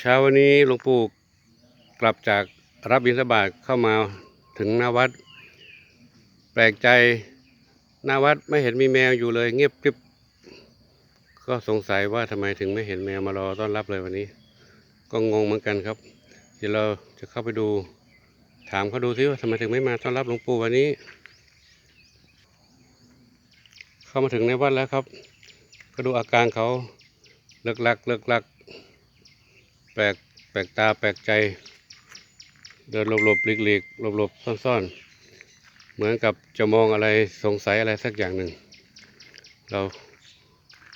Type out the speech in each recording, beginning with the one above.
เช้าวันนี้หลวงปู่กลับจากรับบิณฑบาตเข้ามาถึงหน้าวัด แปลกใจหน้าวัดไม่เห็นมีแมวอยู่เลย เงียบกริบก็สงสัยว่าทำไมถึงไม่เห็นแมวมารอต้อนรับเลยวันนี้ ก็งงเหมือนกันครับ เดี๋ยวเราจะเข้าไปดู ถามเขาดูซิว่าทำไมถึงไม่มาต้อนรับหลวงปู่วันนี้ เข้ามาถึงในวัดแล้วครับ ก็ดูอาการเขาเลิกลักเลิกลัก แปลกแปลกตาแปลกใจ เดินหลบหลบหลีกหลีกหลบหลบซ่อนซ่อนเหมือนกับจะมองอะไรสงสัยอะไรสักอย่างหนึ่ง เรา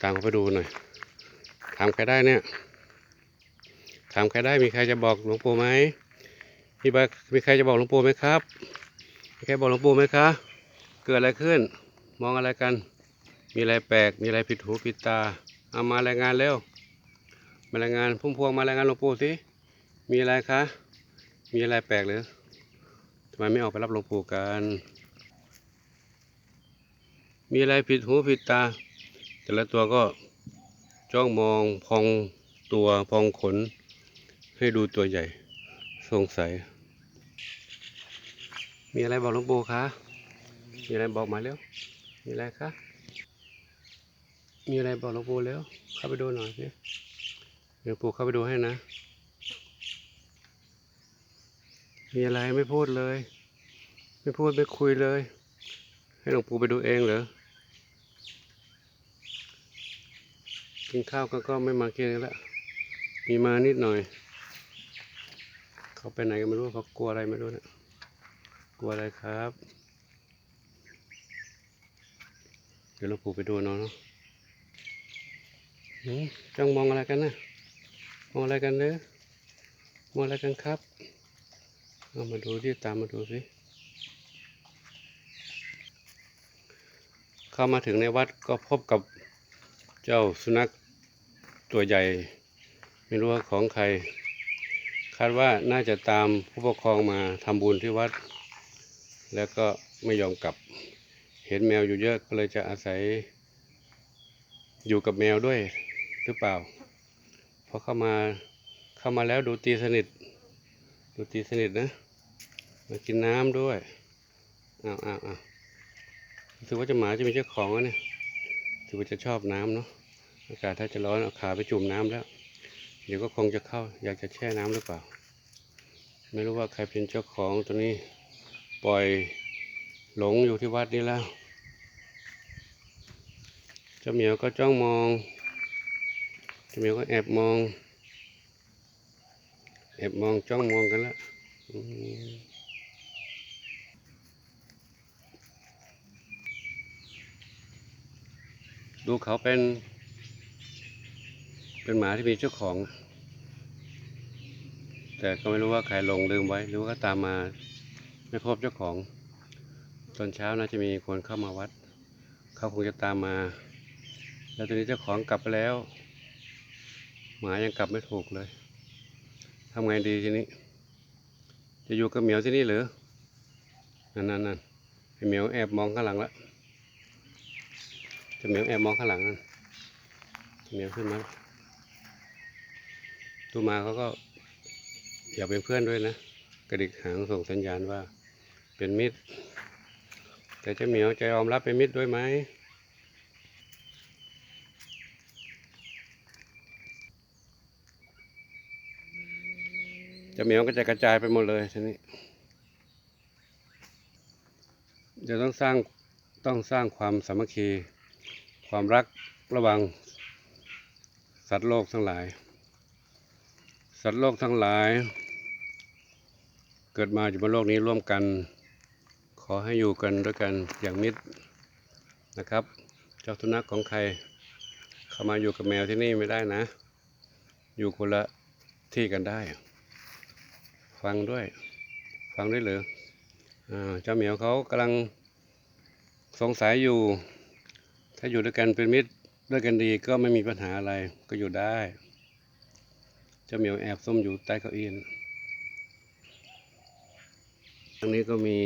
ตามเขาไปดูหน่อย ถามใครได้เนี่ยถามใครได้มีใครจะบอกหลวงปู่ไหมมีมีใครจะบอกหลวงปู่ไหมครับมีใครบอกหลวงปู่ไหมคะ เกิดอะไรขึ้น มองอะไรกัน มีอะไรแปลก มีอะไรผิดหูผิดตา เอามารายงานเร็ว มารายงานพุ่มพวงมารายงานหลวงปู่สิมีอะไรคะ มีอะไรแปลกหรือทำไมไม่ออกไปรับหลวงปู่กัน มีอะไรผิดหูผิดตา แต่ละตัวก็จ้องมองพองตัวพองขน ให้ดูตัวใหญ่ สงสัย มีอะไรบอกหลวงปู่คะ มีอะไรบอกมาเร็ว มีอะไรคะ มีอะไรบอกหลวงปู่เร็ว เข้าไปดูหน่อยสิ เดี๋ยวปู่เข้าไปดูให้นะ มีอะไรไม่พูดเลย ไม่พูดไม่คุยเลย ให้หลวงปู่ไปดูเองเหรอ กินข้าวก็ก็ไม่มากินแล้ว มีมานิดหน่อย เขาไปไหนกันไม่รู้เขากลัวอะไรไม่รู้นะกลัวอะไรครับ เดี๋ยวหลวงปู่ไปดูเนาะเนาะหืมจ้องมองอะไรกันนะ มองอะไรกันเนอะมองอะไรกันครับเอามาดูที่ตามมาดูสิเข้ามาถึงในวัดก็พบกับเจ้าสุนัขตัวใหญ่ ไม่รู้ว่าของใคร คาดว่าน่าจะตามผู้ปกครองมาทำบุญที่วัด แล้วก็ไม่ยอมกลับ เห็นแมวอยู่เยอะก็เลยจะอาศัยอยู่กับแมวด้วยหรือเปล่า พอเข้ามาเข้ามาแล้วดูตีสนิท ดูตีสนิทนะ มากินน้ำด้วยอ้าวอ้าวอ้าวถือว่าจะหมาจะมีเจ้าของแล้วเนี่ยถือว่าจะชอบน้ำเนาะอากาศถ้าจะร้อนเอาขาไปจุ่มน้ำแล้ว เดี๋ยวก็คงจะเข้า อยากจะแช่น้ำหรือเปล่า ไม่รู้ว่าใครเป็นเจ้าของตัวนี้ปล่อยหลงอยู่ที่วัดนี้แล้วเจ้าเหมียวก็จ้องมอง เจ้าเหมียก็แอบมอง แอบมองจ้องมองกันแล้วดูเขาเป็น เป็นหมาที่มีเจ้าของ แต่ก็ไม่รู้ว่าใครลงลืมไว้ หรือว่าตามมาไม่พบเจ้าของ ตอนเช้าน่าจะมีคนเข้ามาวัด เขาคงจะตามมา แล้วตอนนี้เจ้าของกลับไปแล้ว หมายังกลับไม่ถูกเลยทำไงดีทีนี้ จะอยู่กับเหมียวที่นี่หรือนั่นนั่นนั่นเหมียวแอบมองข้างหลังล้วเจะเหมียวแอบมองข้างหลังนั่นเหมียวขึ้นมาแล้วตัวมาเขาก็อยากเป็นเพื่อนด้วยนะกระดิกหางส่งสัญญาณว่าเป็นมิตร แต่เจ้าเหมียวจะยอมรับเป็นมิตรด้วยไหม จะเหมียวก็จะกระจายไปหมดเลยทีนี้ เดี๋ยวต้องสร้างต้องสร้างความสามัคคี ความรักระหว่างสัตว์โลกทั้งหลาย สัตว์โลกทั้งหลาย เกิดมาอยู่บนโลกนี้ร่วมกัน ขอให้อยู่กันด้วยกันอย่างมิตรนะครับ เจ้าสุนัขของใครเข้ามาอยู่กับแมวที่นี่ไม่ได้นะ อยู่คนละที่กันได้ ฟังด้วย ฟังด้วยหรืออ่าเจ้าเหมียวเขากำลังสงสัยอยู่ ถ้าอยู่ด้วยกันเป็นมิตรด้วยกันดีก็ไม่มีปัญหาอะไรก็อยู่ได้ เจ้าเหมียวแอบส้มอยู่ใต้เก้าอี้นะทางนี้ก็มี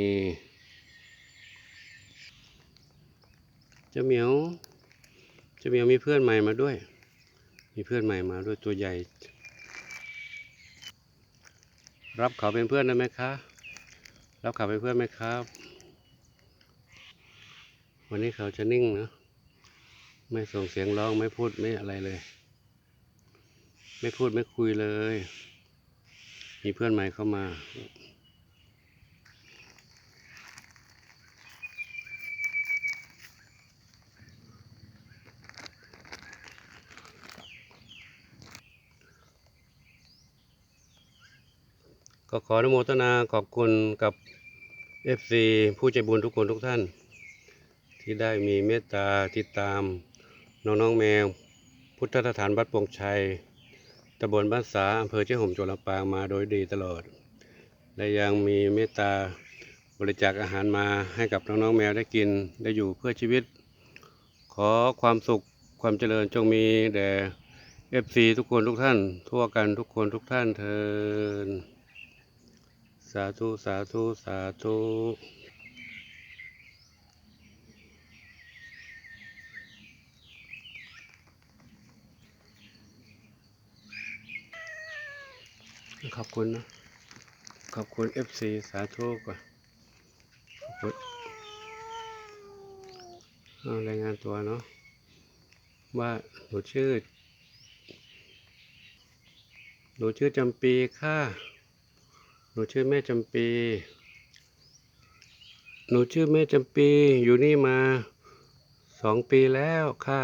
เจ้าเหมียว เจ้าเหมียวมีเพื่อนใหม่มาด้วย มีเพื่อนใหม่มาด้วยตัวใหญ่ รับเขาเป็นเพื่อนได้ไหมคะ รับเขาเป็นเพื่อนไหมครับ วันนี้เขาจะนิ่งนะไม่ส่งเสียงร้องไม่พูดไม่อะไรเลย ไม่พูดไม่คุยเลย มีเพื่อนใหม่เข้ามา ก็ขออนุโมทนาขอบคุณกับ FC ผู้ใจบุญทุกคนทุกท่าน ที่ได้มีเมตตาติดตามน้องๆแมว พุทธสถานวัดโปงชัยตำบลบ้านสาอำเภอเจ้าห่มจังหวัดลำปางมาโดยดีตลอด และยังมีเมตตาบริจาคอาหารมาให้กับน้องๆแมวได้กินได้อยู่เพื่อชีวิต ขอความสุขความเจริญจงมีแด่ FC ทุกคนทุกท่าน ทั่วกันทุกคนทุกท่านเทิน สาธุ สาธุ สาธุขอบคุณนะ ขอบคุณ FC สาธุก่อนขอบคุณเอารายงานตัวเนาะว่าหนูชื่อ หนูชื่อจำปีค่ะ หนูชื่อแม่จำปี หนูชื่อแม่จำปี อยู่นี่มาสองปีแล้วค่ะ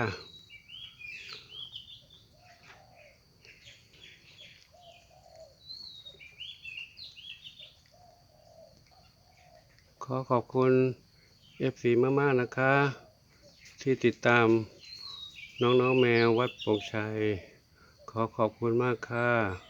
ขอขอบคุณ FC มากๆนะคะ ที่ติดตามน้องๆแมววัดโป่งชัย ขอขอบคุณมากค่ะ